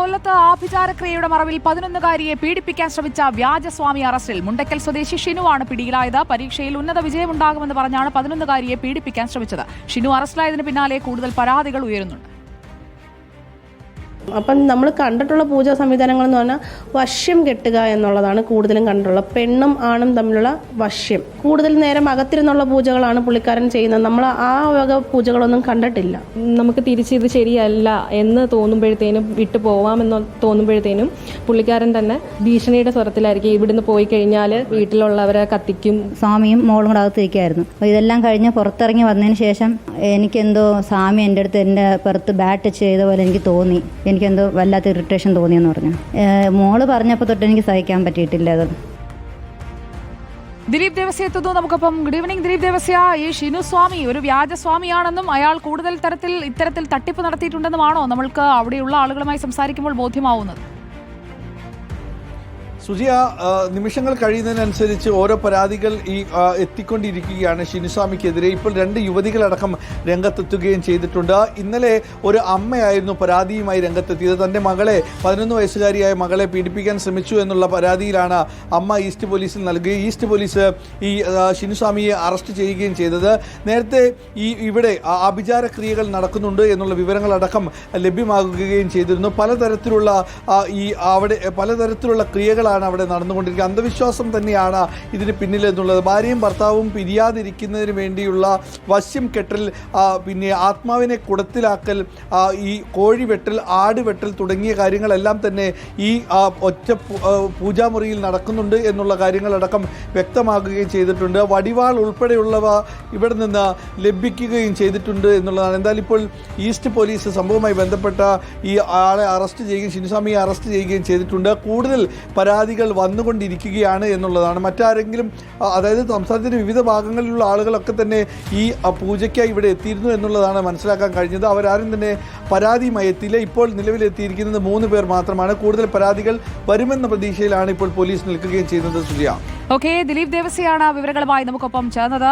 കൊല്ലത്ത് ആഭിചാരക്രിയയുടെ മറവിൽ പതിനൊന്നുകാരിയെ പീഡിപ്പിക്കാൻ ശ്രമിച്ച വ്യാജസ്വാമി അറസ്റ്റിൽ മുണ്ടക്കൽ സ്വദേശി ഷിനുവാണ് പിടിയിലായത്. പരീക്ഷയിൽ ഉന്നത വിജയമുണ്ടാകുമെന്ന് പറഞ്ഞാണ് പതിനൊന്നുകാരിയെ പീഡിപ്പിക്കാൻ ശ്രമിച്ചത്. ഷിനു അറസ്റ്റിലായതിനു പിന്നാലെ കൂടുതൽ പരാതികൾ ഉയരുന്നുണ്ട്. അപ്പം നമ്മൾ കണ്ടിട്ടുള്ള പൂജാ സംവിധാനങ്ങൾ എന്ന് പറഞ്ഞാൽ വശ്യം കെട്ടുക എന്നുള്ളതാണ് കൂടുതലും കണ്ടിട്ടുള്ളത്. പെണ്ണും ആണും തമ്മിലുള്ള വശ്യം. കൂടുതൽ നേരം അകത്തിരുന്നുള്ള പൂജകളാണ് പുള്ളിക്കാരൻ ചെയ്യുന്നത്. നമ്മൾ ആ വക പൂജകളൊന്നും കണ്ടിട്ടില്ല. നമുക്ക് തിരിച്ച് ഇത് ശരിയല്ല എന്ന് തോന്നുമ്പോഴത്തേനും വിട്ടു പോവാമെന്ന് തോന്നുമ്പോഴത്തേനും പുള്ളിക്കാരൻ തന്നെ ഭീഷണിയുടെ സ്വരത്തിലായിരിക്കും. ഇവിടുന്ന് പോയി കഴിഞ്ഞാൽ വീട്ടിലുള്ളവരെ കത്തിക്കും. സ്വാമിയും മോളും കൂടെ അകത്തിരിക്കുകയായിരുന്നു അപ്പോൾ ഇതെല്ലാം കഴിഞ്ഞ് പുറത്തിറങ്ങി വന്നതിന് ശേഷം എനിക്കെന്തോ സ്വാമി എന്റെ അടുത്ത് എന്റെ പുറത്ത് ബാറ്റ് ചെയ്ത പോലെ എനിക്ക് തോന്നി. എനിക്കെന്തോ വല്ലാത്ത ഇറിറ്റേഷൻ തോന്നിയെന്ന് പറഞ്ഞു. മോൾ പറഞ്ഞപ്പോൾ തൊട്ട് എനിക്ക് സഹിക്കാൻ പറ്റിയിട്ടില്ല അത്. ദിലീപ് ദേവസ്യ എത്തുന്നു നമുക്കൊപ്പം. Good evening Dileep Devasya. ഈ ഷിനു സ്വാമി ഒരു വ്യാജ സ്വാമിയാണെന്നും അയാൾ കൂടുതൽ തരത്തിൽ ഇത്തരത്തിൽ തട്ടിപ്പ് നടത്തിയിട്ടുണ്ടെന്നുമാണോ നമ്മൾക്ക് അവിടെയുള്ള ആളുകളുമായി സംസാരിക്കുമ്പോൾ ബോധ്യമാവുന്നത്? സുജിയ നിമിഷങ്ങൾ കഴിയുന്നതിനനുസരിച്ച് ഓരോ പരാതികൾ ഈ എത്തിക്കൊണ്ടിരിക്കുകയാണ് ഷിനുസ്വാമിക്കെതിരെ. ഇപ്പോൾ രണ്ട് യുവതികളടക്കം രംഗത്തെത്തുകയും ചെയ്തിട്ടുണ്ട്. ഇന്നലെ ഒരു അമ്മയായിരുന്നു പരാതിയുമായി രംഗത്തെത്തിയത്. തന്റെ മകളെ പതിനൊന്ന് വയസ്സുകാരിയായ മകളെ പീഡിപ്പിക്കാൻ ശ്രമിച്ചു എന്നുള്ള പരാതിയിലാണ് അമ്മ ഈസ്റ്റ് പോലീസിൽ നൽകുകയും ഈസ്റ്റ് പോലീസ് ഈ ഷിനുസ്വാമിയെ അറസ്റ്റ് ചെയ്യുകയും ചെയ്തത്. നേരത്തെ ഈ ഇവിടെ ആ, ക്രിയകൾ നടക്കുന്നുണ്ട് എന്നുള്ള വിവരങ്ങളടക്കം ലഭ്യമാകുകയും ചെയ്തിരുന്നു. പലതരത്തിലുള്ള ഈ അവിടെ പലതരത്തിലുള്ള ക്രിയകളാണ് അവിടെ നടന്നുകൊണ്ടിരിക്കുക അന്ധവിശ്വാസം തന്നെയാണ് ഇതിന് പിന്നിലെന്നുള്ളത് ഭാര്യയും ഭർത്താവും പിരിയാതിരിക്കുന്നതിന് വേണ്ടിയുള്ള വശ്യം കെട്ടൽ പിന്നെ ആത്മാവിനെ കുടത്തിലാക്കൽ ഈ കോഴി വെട്ടൽ ആട് വെട്ടൽ തുടങ്ങിയ കാര്യങ്ങളെല്ലാം തന്നെ ഈ ഒറ്റ പൂജാമുറിയിൽ നടക്കുന്നുണ്ട് എന്നുള്ള കാര്യങ്ങളടക്കം വ്യക്തമാക്കുകയും ചെയ്തിട്ടുണ്ട്. വടിവാൾ ഉൾപ്പെടെയുള്ളവ ഇവിടെ നിന്ന് ലഭിക്കുകയും ചെയ്തിട്ടുണ്ട് എന്നുള്ളതാണ്. എന്തായാലും ഇപ്പോൾ ഈസ്റ്റ് പോലീസ് സംഭവവുമായി ബന്ധപ്പെട്ട ഈ ആളെ അറസ്റ്റ് ചെയ്യുകയും ഷിനുസ്വാമിയെ അറസ്റ്റ് ചെയ്യുകയും ചെയ്തിട്ടുണ്ട്. കൂടുതൽ പരാതികൾ വന്നുകൊണ്ടിരിക്കുകയാണ് എന്നുള്ളതാണ്. മറ്റാരെങ്കിലും അതായത് സംസ്ഥാനത്തിന്റെ വിവിധ ഭാഗങ്ങളിലുള്ള ആളുകളൊക്കെ തന്നെ ഈ പൂജയ്ക്കായി ഇവിടെ എത്തിയിരുന്നു എന്നുള്ളതാണ് മനസ്സിലാക്കാൻ കഴിഞ്ഞത്. അവരാരും തന്നെ പരാതിയുമായി എത്തിയില്ല. ഇപ്പോൾ നിലവിലെത്തിയിരിക്കുന്നത് മൂന്ന് പേർ മാത്രമാണ്. കൂടുതൽ പരാതികൾ വരുമെന്ന പ്രതീക്ഷയിലാണ് ഇപ്പോൾ പോലീസ് നിൽക്കുകയും ചെയ്യുന്നത്. സുജിയ. ഓക്കെ ദിലീപ് ദേവസിയാണ് വിവരങ്ങളുമായി നമുക്കൊപ്പം ചേർന്നത്.